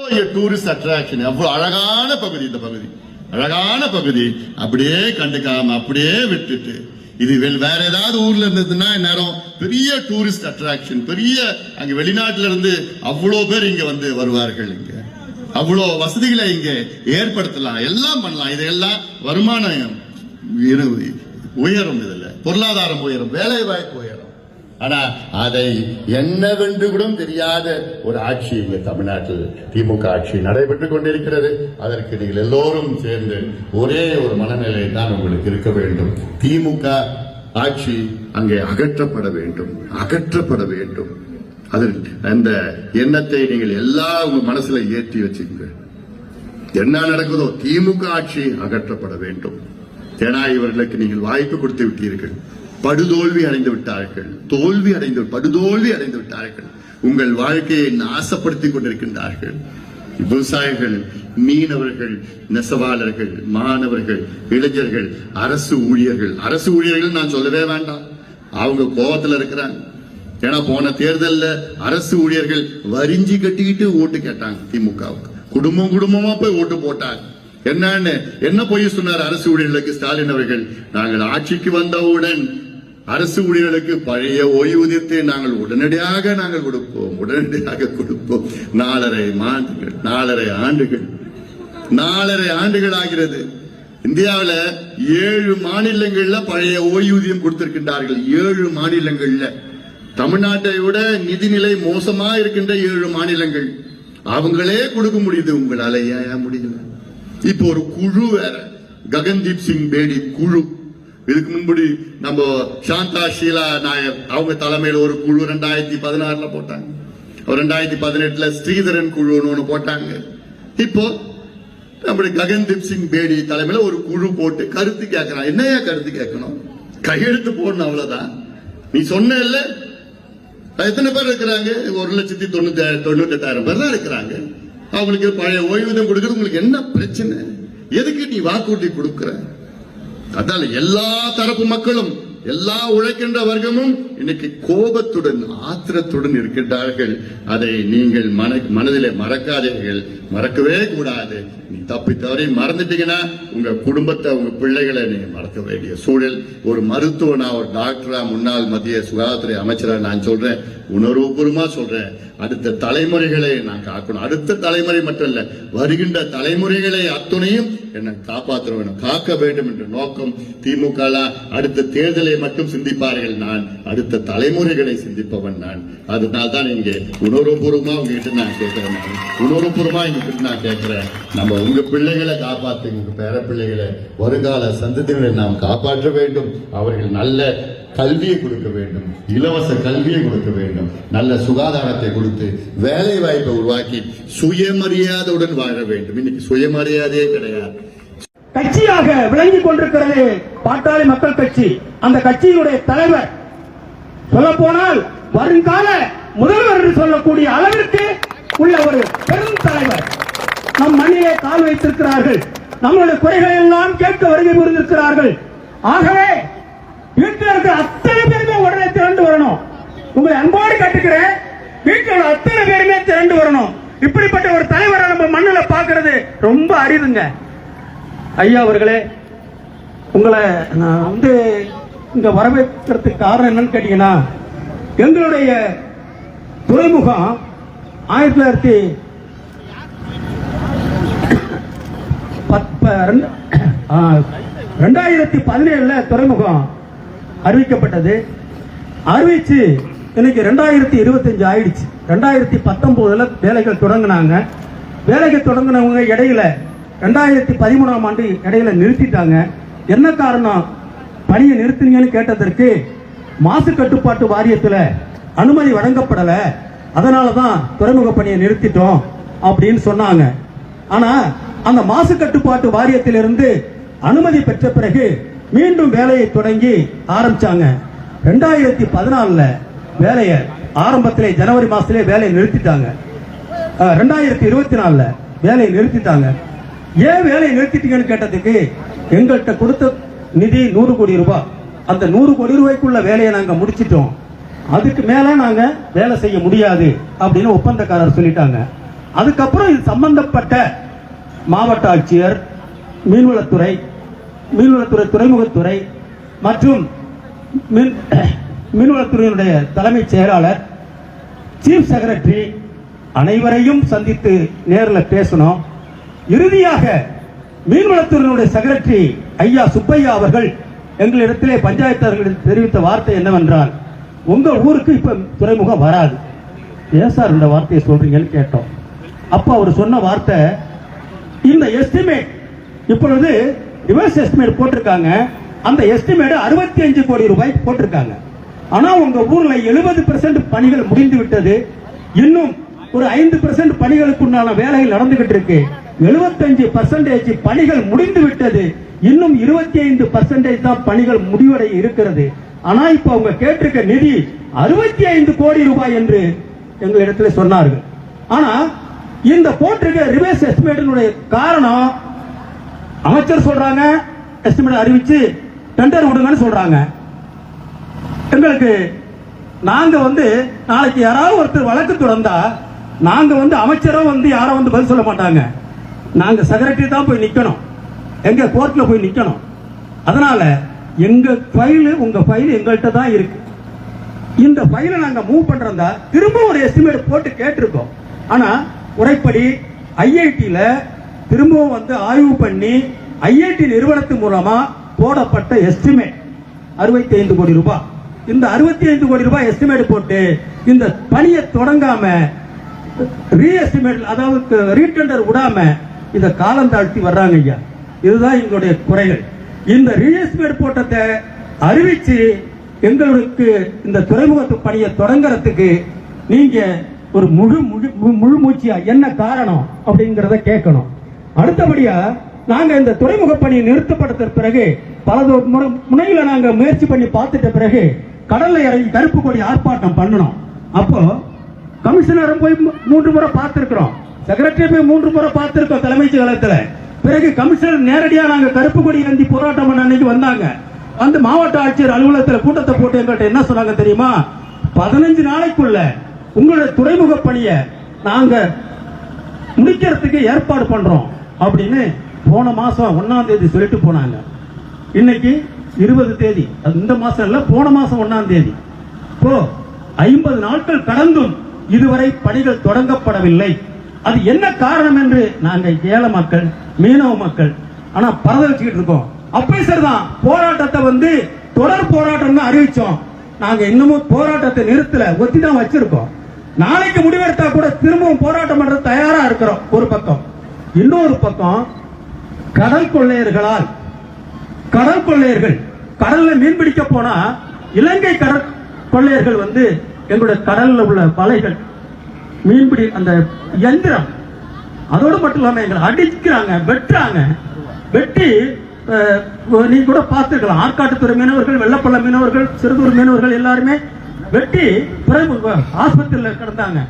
Tourist attraction அவ்வளவு அழகான பகுதி இந்த பகுதி. அழகான பகுதி. அப்படியே கண்டுக்காம அப்படியே விட்டுட்டு. இது வேற ஏதாவது ஊர்ல இருந்ததுன்னா நேரம் பெரிய டூரிஸ்ட் அட்ராக்ஷன் பெரிய அங்க வெளிநாட்டுல இருந்து அவ்வளோ பேர் இங்க வந்து வருவார்கள் இங்க. அவ்வளோ வசதிகளை இங்க ஏற்படுத்தலாம். எல்லாம் பண்ணலாம். இதெல்லாம் வருமானம் உயரும் இதுல. பொருளாதாரம் உயரும். வேலை வாய்ப்பு ஆனா அதை என்னவென்று கூட தெரியாத ஒரு ஆட்சி இங்க தமிழ்நாட்டில் திமுக ஆட்சி நடைபெற்றுக் கொண்டிருக்கிறது. அதற்கு நீங்கள் எல்லோரும் சேர்ந்து ஒரே ஒரு மனநிலை தான் உங்களுக்கு இருக்க வேண்டும். திமுக ஆட்சி அங்கே அகற்றப்பட வேண்டும். அகற்றப்பட வேண்டும். அதில் அந்த எண்ணத்தை நீங்கள் எல்லா உங்க மனசுல ஏற்றி வச்சுக்கோங்க என்ன நடக்குதோ திமுக ஆட்சி அகற்றப்பட வேண்டும். ஏன்னா இவர்களுக்கு நீங்கள் வாய்ப்பு கொடுத்து விட்டீர்கள். படுதோல்வி அடைந்து விட்டார்கள். தோல்வி அடைந்து படுதோல்வி அடைந்து விட்டார்கள். உங்கள் வாழ்க்கையை நாசப்படுத்திக் கொண்டிருக்கின்றார்கள். விவசாயிகள் மீனவர்கள் நெசவாளர்கள் மாணவர்கள் இளைஞர்கள் அரசு ஊழியர்கள். அரசு ஊழியர்கள் நான் சொல்லவே வேண்டாம். அவங்க கோபத்துல இருக்கிறாங்க. ஏன்னா போன தேர்தல்ல அரசு ஊழியர்கள் வரிஞ்சு கட்டிக்கிட்டு ஓட்டு கேட்டாங்க திமுகவுக்கு. குடும்பம் குடும்பமா போய் ஓட்டு போட்டாங்க. என்னன்னு என்ன பொய் சொன்னார் அரசு ஊழியர்களுக்கு ஸ்டாலின் அவர்கள்? நாங்கள் ஆட்சிக்கு வந்தவுடன் அரசு ஊழியர்களுக்கு பழைய ஓய்வூதியத்தை நாங்கள் உடனடியாக நாங்கள் கொடுப்போம். உடனடியாக கொடுப்போம். நாலரை ஆண்டுகள் நாலரை ஆண்டுகள். நாலரை ஆண்டுகள் ஆகிறது. இந்தியாவில் ஏழு மாநிலங்கள்ல பழைய ஓய்வூதியம் கொடுத்திருக்கின்றார்கள். ஏழு மாநிலங்கள்ல. தமிழ்நாட்டை விட நிதிநிலை மோசமா இருக்கின்ற ஏழு மாநிலங்கள். அவங்களே கொடுக்க முடியுது. உங்களால ஏன் முடியல? இப்போ ஒரு குழு வேற. ககன்தீப் சிங் பேடி குழு. இதுக்கு முன்படி நம்ம சாந்தா ஷீலா நாயர் அவங்க தலைமையில் ஒரு குழு ரெண்டாயிரத்தி பதினாறுல போட்டாங்க. ரெண்டாயிரத்தி பதினெட்டுல ஸ்ரீதரன் குழுன்னு ஒன்று போட்டாங்க. இப்போ நம்முடைய ககன்தீப் சிங் பேடி தலைமையில ஒரு குழு போட்டு கருத்து கேட்கிறான் என்னையா கருத்து கேட்கணும்? கையெழுத்து போடணும் அவ்வளவுதான். நீ சொன்ன இல்ல. எத்தனை பேர் இருக்கிறாங்க? ஒரு லட்சத்தி தொண்ணூத்தி தொண்ணூத்தெட்டாயிரம் பேர் தான் இருக்கிறாங்க. அவங்களுக்கு பழைய ஓய்வூதியம் கொடுக்கறது உங்களுக்கு என்ன பிரச்சனை? எதுக்கு நீ வாக்குறுதி கொடுக்குற? அதனால எல்லா தரப்பு மக்களும் எல்லா உழைக்கின்ற வர்க்கமும் இன்னைக்கு கோபத்துடன் ஆத்திரத்துடன் இருக்கின்றார்கள். அதை நீங்கள் மன மனதிலே மறக்காதீர்கள். மறக்கவே கூடாது. நீ தப்பி தவறி மறந்துட்டீங்கன்னா உங்க குடும்பத்தை உங்க பிள்ளைகளை நீங்க மறக்க வேண்டிய சூழல். ஒரு மருத்துவனா ஒரு டாக்டரா முன்னாள் மத்திய சுகாதாரத்துறை அமைச்சரா நான் சொல்றேன். உணர்வுபூர்வமா சொல்றேன். அடுத்த தலைமுறைகளை நான் காக்கணும். அடுத்த தலைமுறை மட்டும் இல்ல வருகின்ற தலைமுறைகளை அத்துணையும் என்னை காப்பாற்ற வேண்டும் காக்க வேண்டும் என்ற நோக்கம் திமுக அடுத்த தேர்தலை மட்டும் சிந்திப்பார்கள் நான் அடுத்த தலைமுறைகளை சிந்திப்பவன் நான். அதனால தான் இங்கே உணர்வுபூர்வமா உங்ககிட்ட நான் கேட்கிறேன் நான். உணர்வுபூர்வமா உங்ககிட்ட நான் கேட்கிறேன். நம்ம உங்க பிள்ளைகளை காப்பாத்து உங்க பேர பிள்ளைகளை வருங்கால சந்ததிகளை நாம் காப்பாற்ற வேண்டும். அவர்கள் நல்ல கல்வியை கொடுக்க வேண்டும். இலவச கல்வியை கொடுக்க வேண்டும். நல்ல சுகாதாரத்தை கொடுத்து வேலை வாய்ப்பை உருவாக்கி சுயமரியாதையுடன் வாழ வேண்டும். இன்னைக்கு சுயமரியாதையே கிடையாது. கட்சியாக விளங்கிக் கொண்டிருக்கிறது பாட்டாளி மக்கள் கட்சி. அந்த கட்சியினுடைய தலைவர். சொல்ல போனால் வருங்கால முதல்வர் என்று சொல்லக்கூடிய அளவிற்கு உள்ள ஒரு பெரும் தலைவர். நம் மண்ணிலே கால் வைத்திருக்கிறார்கள். நம்மளுடைய குறைகளை எல்லாம் கேட்க வருகை புரிந்திருக்கிறார்கள். ஆகவே வீட்டில் இருக்கிற அத்தனை பேருமே உடனே திரண்டு வரணும். உங்களை அன்போடு கேட்டுக்கிறேன். வீட்டில் உள்ள அத்தனை பேருமே திரண்டு வரணும். இப்படிப்பட்ட ஒரு தலைவரை நம்ம மண்ணில் பாக்குறது ரொம்ப அரிதுங்க. ஐயா அவர்களே உங்களை நான் வந்து இங்க வரவேற்கிறதுக்கு காரணம் என்னன்னு கேட்டீங்கன்னா எங்களுடைய துறைமுகம் ஆயிரத்தி தொள்ளாயிரத்தி பத்- ப- ரெண்டு- ரெண்டாயிரத்தி பதினேழுல துறைமுகம் அறிவிக்கப்பட்டது. அறிவிச்சு இன்னைக்கு ரெண்டாயிரத்தி இருபத்தஞ்சு ஆயிடுச்சு. ரெண்டாயிரத்தி பத்தொன்பதுல வேலைகள் தொடங்கினாங்க. வேலைகள் தொடங்கினவங்க இடையில ரெண்டாயிரத்தி பதிமூணாம் ஆண்டு இடையில நிறுத்திட்டாங்க. என்ன காரணம்? பணியை நிறுத்துனீங்கன்னு கேட்டதற்கு மாசு கட்டுப்பாட்டு வாரியத்துல அனுமதி வழங்கப்படல. அதனால தான் துறைமுக பணியை நிறுத்திட்டோம் அப்படின்னு சொன்னாங்க. ஆனா அந்த மாசு கட்டுப்பாட்டு வாரியத்திலிருந்து அனுமதி பெற்ற பிறகு மீண்டும் வேலையை தொடங்கி ஆரம்பிச்சாங்க. ரெண்டாயிரத்தி பதினாலுல வேலையை ஆரம்பத்திலே ஜனவரி மாசத்திலே வேலையை நிறுத்திட்டாங்க. ரெண்டாயிரத்தி இருபத்தி நாலுல வேலையை நிறுத்திட்டாங்க. ஏன் வேலையை நிறுத்திட்டீங்கன்னு கேட்டதுக்கு எங்கள்கிட்ட கொடுத்த நிதி நூறு கோடி ரூபாய். அந்த நூறு கோடி ரூபாய்க்குள்ள வேலையை நாங்கள் முடிச்சிட்டோம். அதுக்கு மேல நாங்க வேலை செய்ய முடியாது அப்படின்னு ஒப்பந்தக்காரர் சொல்லிட்டாங்க. அதுக்கப்புறம் இது சம்பந்தப்பட்ட மாவட்ட ஆட்சியர் மீன்வளத்துறை மீன்வளத்துறை துறைமுகத்துறை மற்றும் மீன் மீன்வளத்துறையினுடைய தலைமைச் செயலாளர் சீஃப் செக்ரட்டரி அனைவரையும் சந்தித்து நேரில் பேசணும். இறுதியாக மீன்வளத்துறையினுடைய செக்ரட்டரி ஐயா சுப்பையா அவர்கள் எங்களிடத்திலே பஞ்சாயத்தாளர்களிடம் தெரிவித்த வார்த்தை என்னவென்றால் உங்க ஊருக்கு இப்ப துறைமுகம் வராது. ஏன் சார் இந்த வார்த்தையை சொல்றீங்கன்னு கேட்டோம். அப்ப அவர் சொன்ன வார்த்தை இந்த எஸ்டிமேட் இப்பொழுது ரிவர்ஸ் எஸ்டிமேட் போட்டிருக்காங்க. அந்த எஸ்டிமேட் 65 கோடி ரூபாய் போட்டிருக்காங்க. ஆனா உங்க ஊர்ல 70% பணிகள் முடிந்து விட்டது. இன்னும் ஒரு ஐந்து பெர்சென்ட் பணிகளுக்குண்டான வேலைகள் நடந்துகிட்டு இருக்கு. 75% பர்சன்டேஜ் பணிகள் முடிந்து விட்டது. இன்னும் 25% ஐந்து பர்சன்டேஜ் தான் பணிகள் முடிவடைய இருக்கிறது. ஆனா இப்ப அவங்க கேட்டிருக்க நிதி 65 ஐந்து கோடி ரூபாய் என்று எங்களிடத்துல சொன்னார்கள். ஆனா இந்த போட்டிருக்க ரிவர்ஸ் எஸ்டிமேட்டினுடைய காரணம் அமைச்சர் சொல்றாங்க எஸ்டிமேட் அறிவிச்சு டெண்டர் விடுங்கன்னு சொல்றாங்க. எங்களுக்கு நாங்க வந்து நாளைக்கு யாராவது ஒருத்தர் வழக்கு தொடர்ந்தா நாங்க வந்து அமைச்சரும் வந்து யாரும் வந்து பதில் சொல்ல மாட்டாங்க. நாங்க செக்ரட்டரி தான் போய் நிக்கணும். எங்க கோர்ட்ல போய் நிக்கணும். அதனால எங்க ஃபைல் உங்க ஃபைல் எங்கள்கிட்ட தான் இருக்கு. இந்த ஃபைலை நாங்க மூவ் பண்றதா திரும்ப ஒரு எஸ்டிமேட் போட்டு கேட்டிருக்கோம். ஆனா உரைப்படி ஐஐடியில திரும்பவும் வந்து ஆய்வு பண்ணி ஐஐடி நிறுவனத்து மூலமா போடப்பட்ட எஸ்டிமேட் 65 கோடி ரூபாய். இந்த 65 கோடி ரூபாய் எஸ்டிமேட் போட்டு இந்த பணியை தொடங்காம ரீஎஸ்டிமேட் அதாவது ரீடெண்டர் விடாம இதை காலம் தாழ்த்தி வர்றாங்க ஐயா. இதுதான் எங்களுடைய குறைகள். இந்த ரீஎஸ்டிமேட் போட்டத்தை அறிவிச்சு எங்களுக்கு இந்த துறைமுகத்து பணியை தொடங்குறதுக்கு நீங்க ஒரு முழு முழு முழு மூச்சியா என்ன காரணம் அப்படிங்கிறத கேட்கணும். அடுத்தபடியா நாங்க இந்த துறைமுக பணி நிறுத்தப்பட்ட பிறகு பல முனையில நாங்க முயற்சி பண்ணி பார்த்துட்ட பிறகு கடல்ல இறங்கி கருப்பு கொடி ஆர்ப்பாட்டம் பண்ணணும். அப்போ கமிஷனரும் போய் மூன்று முறை பார்த்திருக்கிறோம். செக்ரட்டரி போய் மூன்று முறை பார்த்திருக்கோம் தலைமைச் செயலகத்துல. பிறகு கமிஷனர் நேரடியா நாங்க கருப்பு கொடி ஏந்தி போராட்டம் பண்ண அன்னைக்கு வந்தாங்க. வந்து மாவட்ட ஆட்சியர் அலுவலகத்துல கூட்டத்தை போட்டு எங்கள்கிட்ட என்ன சொன்னாங்க தெரியுமா? பதினஞ்சு நாளைக்குள்ள உங்களுடைய துறைமுக பணியை நாங்க முடிக்கிறதுக்கு ஏற்பாடு பண்றோம் அப்படின்னு போன மாசம் ஒன்னாம் தேதி சொல்லிட்டு போனாங்க. இன்னைக்கு இருபது தேதி. அது இந்த மாசம் இல்ல போன மாசம் ஒன்னாம் தேதி. இப்போ ஐம்பது நாட்கள் கடந்தும் இதுவரை பணிகள் தொடங்கப்படவில்லை. அது என்ன காரணம் என்று நாங்க ஏழை மக்கள் மீனவ மக்கள் ஆனா பரதளிச்சுக்கிட்டு இருக்கோம். அப்பயும் சரிதான். போராட்டத்தை வந்து தொடர் போராட்டம் தான் அறிவிச்சோம். நாங்க இன்னமும் போராட்டத்தை நிறுத்தல ஒத்தி தான் வச்சிருக்கோம். நாளைக்கு முடிவெடுத்தா கூட திரும்பவும் போராட்டம் பண்ற தயாரா இருக்கிறோம் ஒரு பக்கம். இன்னொரு பக்கம் கடல் கொள்ளையர்களால் கடல் கொள்ளையர்கள் கடல்ல மீன் பிடிக்க போனா இலங்கை கடல் கொள்ளையர்கள் வந்து எங்களுடைய கடல்ல உள்ள வலைகள் மீன்பிடி அந்த எந்திரம். அதோடு மட்டும் இல்லாமல் எங்களை அடிக்கிறாங்க வெட்டுறாங்க. வெட்டி நீ கூட பார்த்துருக்கலாம். ஆற்காட்டுத்துறை மீனவர்கள் வெள்ளப்பள்ள மீனவர்கள் சிறுதூர் மீனவர்கள் எல்லாருமே வெட்டி பிறகு ஆஸ்பத்திரியில் கிடந்தாங்க.